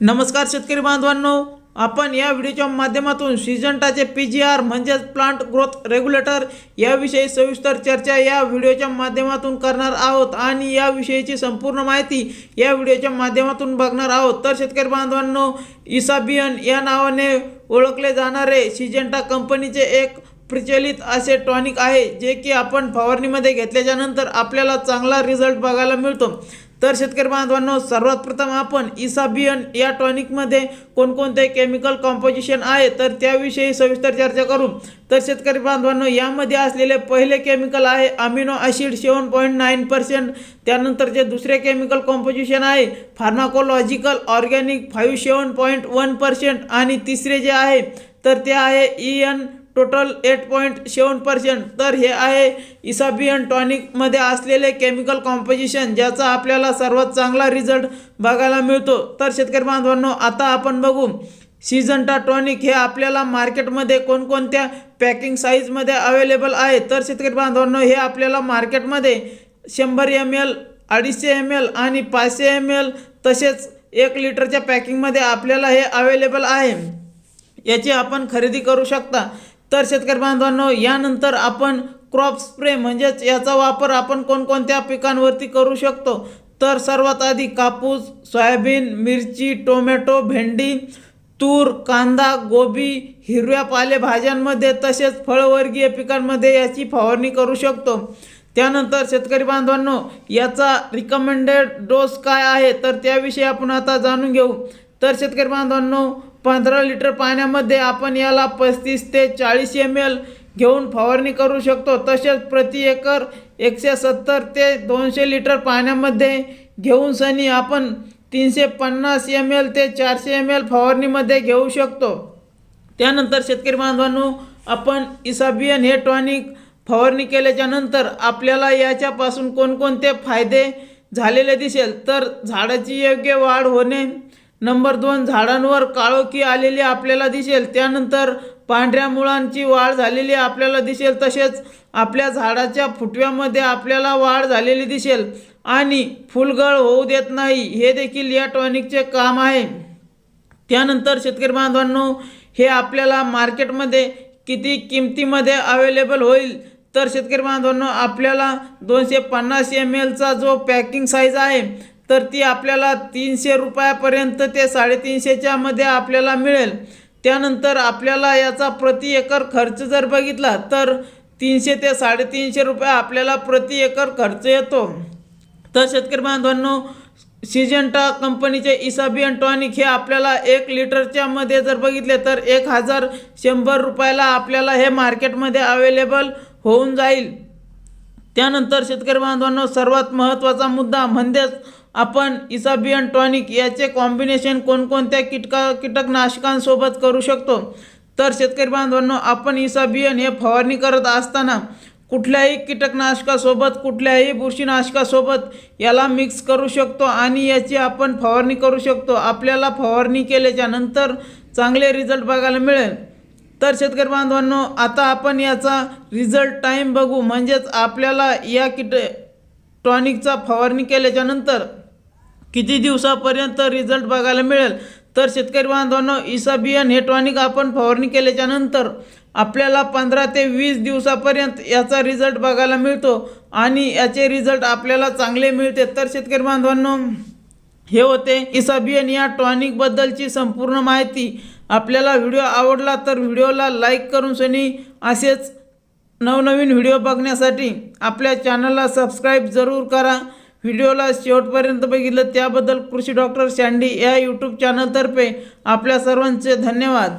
नमस्कार शेतकरी बांधवांनो. आपण या व्हिडिओच्या माध्यमातून सिजंटाचे पी जी आर म्हणजेच प्लांट ग्रोथ रेग्युलेटर याविषयी सविस्तर चर्चा या व्हिडिओच्या माध्यमातून करणार आहोत आणि याविषयीची संपूर्ण माहिती या व्हिडिओच्या माध्यमातून बघणार आहोत. तर शेतकरी बांधवांनो इसाबियन या नावाने ओळखले जाणारे सिजंटा कंपनीचे एक प्रचलित असे टॉनिक आहे जे की आपण फवारणीमध्ये घेतल्याच्यानंतर आपल्याला चांगला रिझल्ट बघायला मिळतो. तर शेतकरी बांधवांनो सर्वात प्रथम आपण इसाबियन या टॉनिकमध्ये कोणकोणते केमिकल कॉम्पोजिशन आहे तर त्याविषयी सविस्तर चर्चा करू. तर शेतकरी बांधवांनो यामध्ये असलेले पहिले केमिकल आहे amino acid seven point nine percent त्यानंतर जे दुसरे केमिकल कॉम्पोजिशन आहे pharmacological organic five seven point one percent आणि तिसरे जे आहे तर ते आहे E N total eight point seven percent. तर हे आहे इसाबियन टॉनिकमध्ये असलेले केमिकल कॉम्पोजिशन ज्याचा आपल्याला सर्वात चांगला रिझल्ट बघायला मिळतो. तर शेतकरी बांधवांनो आता आपण बघू. सिजंटा टॉनिक हे आपल्याला मार्केटमध्ये कोणकोणत्या पॅकिंग साईजमध्ये अवेलेबल आहे? तर शेतकरी बांधवांनो हे आपल्याला मार्केटमध्ये शंभर एम एल अडीचशे एम एल आणि पाचशे एम एल तसेच एक लिटरच्या पॅकिंगमध्ये आपल्याला हे अवेलेबल आहे. याची आपण खरेदी करू शकता. तर शेतकरी बांधवांनो यानंतर आपण क्रॉप स्प्रे म्हणजेच याचा वापर आपण कोणकोणत्या पिकांवरती करू शकतो? तर सर्वात आधी कापूस सोयाबीन मिरची टोमॅटो भेंडी तूर कांदा गोबी हिरव्या पालेभाज्यांमध्ये तसेच फळवर्गीय पिकांमध्ये याची फवारणी करू शकतो. त्यानंतर शेतकरी बांधवांनो याचा रिकमेंडेड डोस काय आहे? तर त्याविषयी आपण आता जाणून घेऊ. तर शेतकरी बांधवांनो पंधरा लिटर पाण्यामध्ये आपण याला पस्तीस ते चाळीस एम एल घेऊन फवारणी करू शकतो. तसेच प्रति एकर एकशे सत्तर ते दोनशे लिटर पाण्यामध्ये घेऊन सनी आपण तीनशे पन्नास एम एल ते चारशे एम एल फवारणीमध्ये घेऊ शकतो. त्यानंतर शेतकरी बांधवांनो आपण इसाबियन हे टॉनिक फवारणी केल्याच्यानंतर आपल्याला याच्यापासून कोणकोणते फायदे झालेले दिसेल? तर झाडाची योग्य वाढ होणे नंबर दोन झाडांवर काळोखी आलेली आपल्याला दिसेल. त्यानंतर पांढऱ्या मुळांची वाढ झालेली आपल्याला दिसेल. तसेच आपल्या झाडाच्या फुटव्यामध्ये आपल्याला वाढ झालेली दिसेल. आणि फुलगळ होऊ देत नाही हे देखील या टॉनिकचे काम आहे. त्यानंतर शेतकरी बांधवांनो हे आपल्याला मार्केटमध्ये किती किमतीमध्ये अवेलेबल होईल? तर शेतकरी बांधवांनो आपल्याला दोनशे पन्नास एम एलचा जो पॅकिंग साईज आहे तर ती आपल्याला तीनशे रुपयापर्यंत ते साडेतीनशेच्या मध्ये आपल्याला मिळेल. त्यानंतर आपल्याला याचा प्रति एकर खर्च जर बघितला तर तीनशे ते साडेतीनशे रुपये आपल्याला प्रति एकर खर्च येतो. तर शेतकरी बांधवांनो सिजंटा कंपनीचे इसाबियन टॉनिक हे आपल्याला एक लिटरच्यामध्ये जर बघितले तर एक हजार शंभर रुपयाला आपल्याला हे मार्केटमध्ये अवेलेबल होऊन जाईल. त्यानंतर शेतकरी बांधवांनो सर्वात महत्त्वाचा मुद्दा म्हणजेच आपण इसाबियन टॉनिक याचे कॉम्बिनेशन कोणकोणत्या कीटका कीटकनाशकांसोबत करू शकतो? तर शेतकरी बांधवांनो आपण इसाबियन हे फवारणी करत असताना कुठल्याही कीटकनाशकासोबत कुठल्याही बुरशीनाशकासोबत याला मिक्स करू शकतो आणि याची आपण फवारणी करू शकतो. आपल्याला फवारणी केल्याच्यानंतर चांगले रिझल्ट बघायला मिळेल. तर शेतकरी बांधवांनो आता आपण याचा रिझल्ट टाईम बघू. म्हणजेच आपल्याला या किट टॉनिकचा फवारणी केल्याच्यानंतर किती दिवसापर्यंत रिझल्ट बघायला मिळेल? तर शेतकरी बांधवांनो इसाबियन हे टॉनिक आपण फवारणी केल्याच्यानंतर आपल्याला पंधरा ते वीस दिवसापर्यंत याचा रिझल्ट बघायला मिळतो आणि याचे रिझल्ट आपल्याला चांगले मिळते. तर शेतकरी बांधवांनो हे होते इसाबियन या टॉनिकबद्दलची संपूर्ण माहिती. आपल्याला व्हिडिओ आवडला तर व्हिडिओला लाईक करून सनी असेच नवनवीन व्हिडिओ बघण्यासाठी आपल्या चॅनलला सबस्क्राईब जरूर करा. व्हिडिओला शेवटपर्यंत बघितलं त्याबद्दल कृषी डॉक्टर शांडी या यूट्यूब चॅनलतर्फे आपल्या सर्वांचे धन्यवाद.